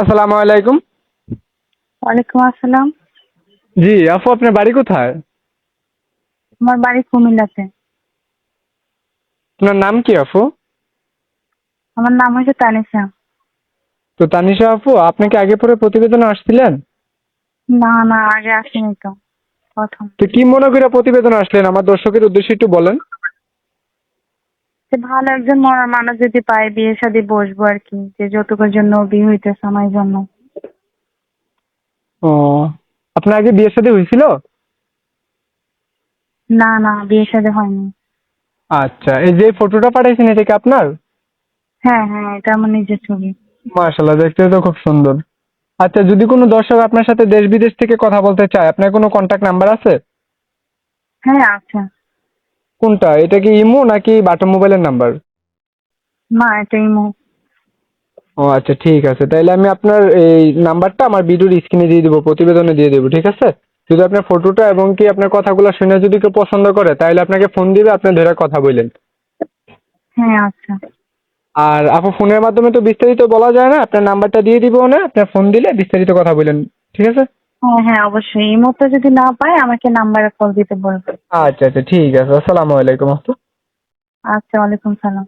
আসসালামু আলাইকুম। ওয়ালাইকুম আসসালাম। জি আপু আপনার বাড়ি কোথায়? আমার বাড়ি কুমিল্লাতে। আপনার নাম কি আপু? আমার নাম হচ্ছে তানিশা। তো তানিশা আপু আপনি কি আগে পরে প্রতিবেদনে আসছিলেন? না না আগে আসেনি তো প্রথম। তো কি মনে করে প্রতিবেদন আসলেন? আমার দর্শকের উদ্দেশ্যে একটু বলেন। ভালো একজন মরার মানুষ যদি পাই বিয়ে শাদী বসবো আর কি যে যৌতুকের জন্য বিয়ে হইতেছে আমার জন্য। ও আপনার আগে বিয়ে শাদী হয়েছিল না না বিয়ে শাদী হয়নি। আচ্ছা এই যে ফটোটা পাঠাইছেন এটা কি আপনার? হ্যাঁ হ্যাঁ এটা আমার নিজের ছবি। মাশাল্লাহ দেখতে তো খুব সুন্দর। আচ্ছা যদি কোনো দর্শক আপনার সাথে দেশ বিদেশ থেকে কথা বলতে চায় আপনার কোনো কন্ট্যাক্ট নাম্বার আছে? হ্যাঁ আচ্ছা কোনটা? এটা কি ইমো নাকি বাটা মোবাইলের নাম্বার? না এটা ইমো। ও আচ্ছা ঠিক আছে। তাহলে আমি আপনার এই নাম্বারটা আমার ভিডিওর স্ক্রিনে দিয়ে দেবো প্রতিবেদনে দিয়ে দেবো ঠিক আছে? যদি আপনার ফটোটা এবং কি আপনার কথাগুলো শুনে যদি কেউ পছন্দ করে তাহলে আপনাকে ফোন দিবে আপনি ধরে কথা বললেন। হ্যাঁ আচ্ছা। আর আপু ফোনের মাধ্যমে তো বিস্তারিত বলা যায় না আপনার নাম্বারটা দিয়ে দিব না আপনার ফোন দিলে বিস্তারিত কথা বললেন ঠিক আছে? হ্যাঁ হ্যাঁ অবশ্যই। ইমোতে যদি না পাই আমাকে নাম্বারে কল দিতে বলবে। আচ্ছা আচ্ছা ঠিক আছে। আসসালামু আলাইকুম আপু আচ্ছা ওয়ালাইকুম সালাম।